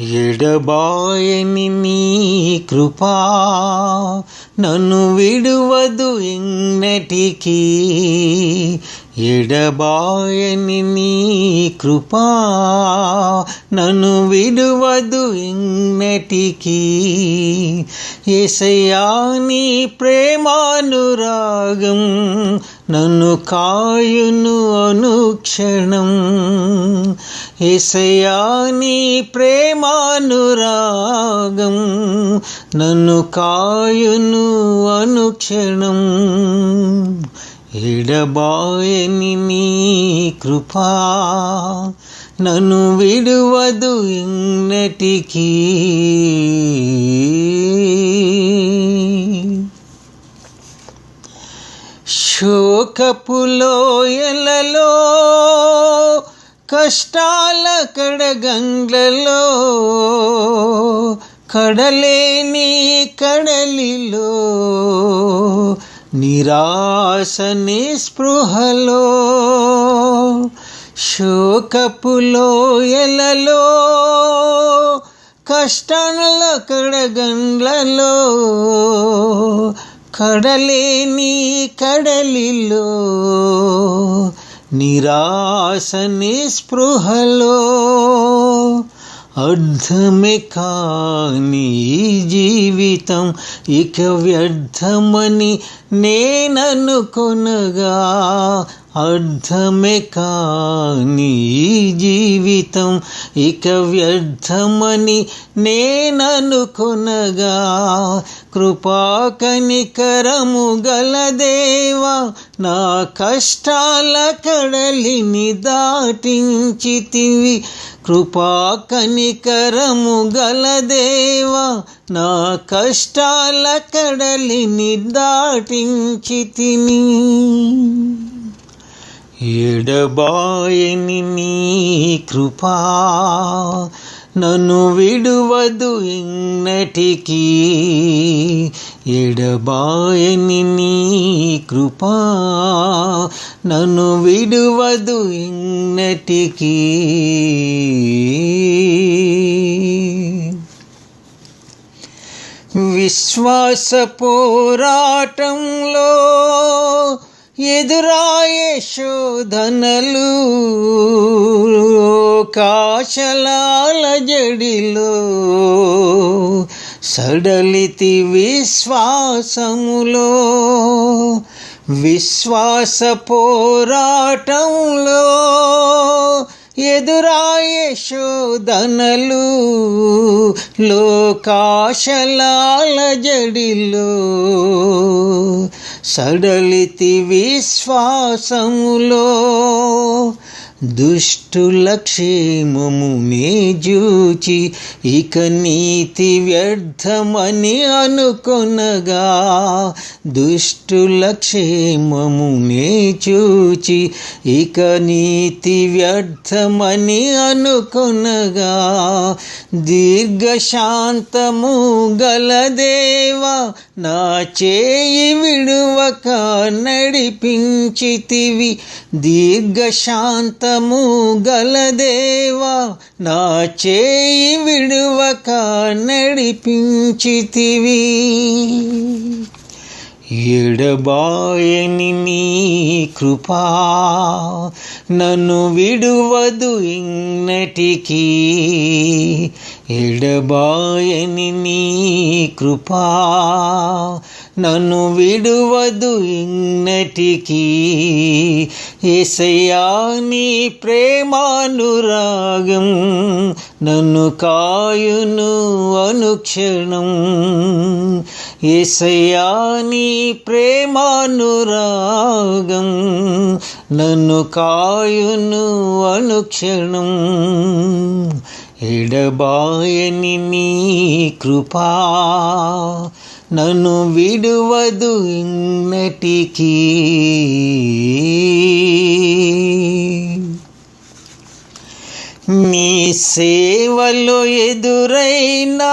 ఎడబాయని నీ కృపా నన్ను విడువదు ఎన్నటికీ. ఎడబాయని నీ కృపా నన్ను విడువదు ఇన్నటికీ ఏసయ్యా నీ ప్రేమానురాగం నన్ను కాయును అనుక్షణం. ఏసయ్యా నీ ప్రేమానురాగం. నన్ను కాయును అనుక్షణం. ఎడబాయని నీ కృపా. నన్ను విడువదు ఇన్నటికీ శోకపులోయలలో కష్టాల కడగండ్లలో కడలేని కడలిలో నిరాశ నిస్పృహలో శోకపులోయలలో కష్టాల కడగండ్లలో కడలేని కడలిలో నిరాశ నిస్పృహలో. అర్థమే కాని జీవితం ఇక వ్యర్థమని నేననుకొనగా అర్థమే కాని జీవితం ఇక వ్యర్థమని నేననుకొనగా కృపా కనికరము గల దేవా నా కష్టాల కడలిని దాటించితివి. కృపా కనికరము గల దేవా నా కష్టాల కడలిని దాటించితిని. ఎడబాయని నీ కృపా నన్ను విడువదు ఇన్నటికీ ఎడబాయని నీ కృపా నన్ను విడువదు ఇన్నటికీ విశ్వాస పోరాటంలో ఎదురాయే శోధనలు కాశలాల జడిలో సడలితి విశ్వాసములో విశ్వాస పోరాటంలో ఎదురాయే శోధనలు లోకాశలాల జడిలో సడలితి విశ్వాసములో దుష్టుల మే జూచి ఇక నీతి వ్యర్థమని అనుకొనగా దుష్టుల మే చూచి ఇక నీతి వ్యర్థమని అనుకొనగా దీర్ఘశాంతము గలదేవా నా చేయి విడువక నడిపించితివి. దీర్ఘశాంతము గలదేవా నా చేయి విడువక నడిపించితివి. ఎడబాయని నీ కృపా నన్ను విడువదు ఇన్నటికీ. ఎడబాయని నీ కృపా నన్ను విడువదు ఇన్నటికీ. ఏసయ్యా నీ ప్రేమానురాగం నన్ను కాయును అనుక్షణం. ఏసయ్యా నీ ప్రేమానురాగం నన్ను కాయును అనుక్షణం. ఎడబాయని నీ కృపా. నన్ను విడువదు ఇన్నటికీ. నీ సేవలు ఎదురైనా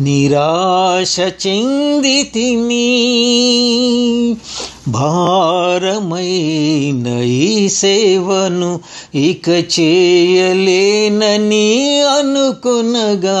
నిరాశ చెంది భారమైన ఈ సేవను ఇక చేయలేనని అనుకునగా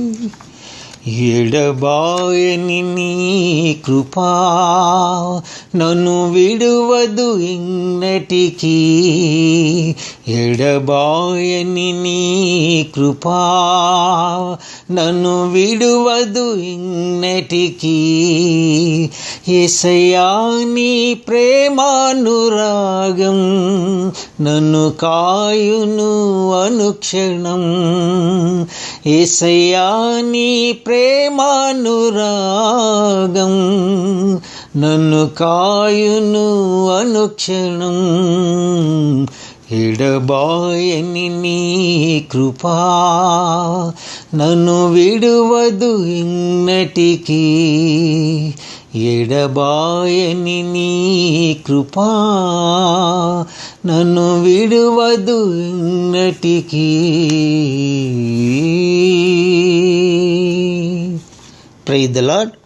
Bye. ఎడబాయని నీ కృపా నన్ను విడువదు ఇన్నటికీ. ఎడబాయని నీ కృపా నన్ను విడువదు ఇన్నటికీ. ఎసయా నీ ప్రేమానురాగం నన్ను కాయును అనుక్షణం. ఎసయా నీ ప్రేమానురాగం నన్ను కాయును అనుక్షణం ఎడబాయని నీ కృపా నన్ను విడువదు ఇన్నటికీ ఎడబాయని నీ కృపా నన్ను విడువదు ఇన్నటికీ Praise the Lord.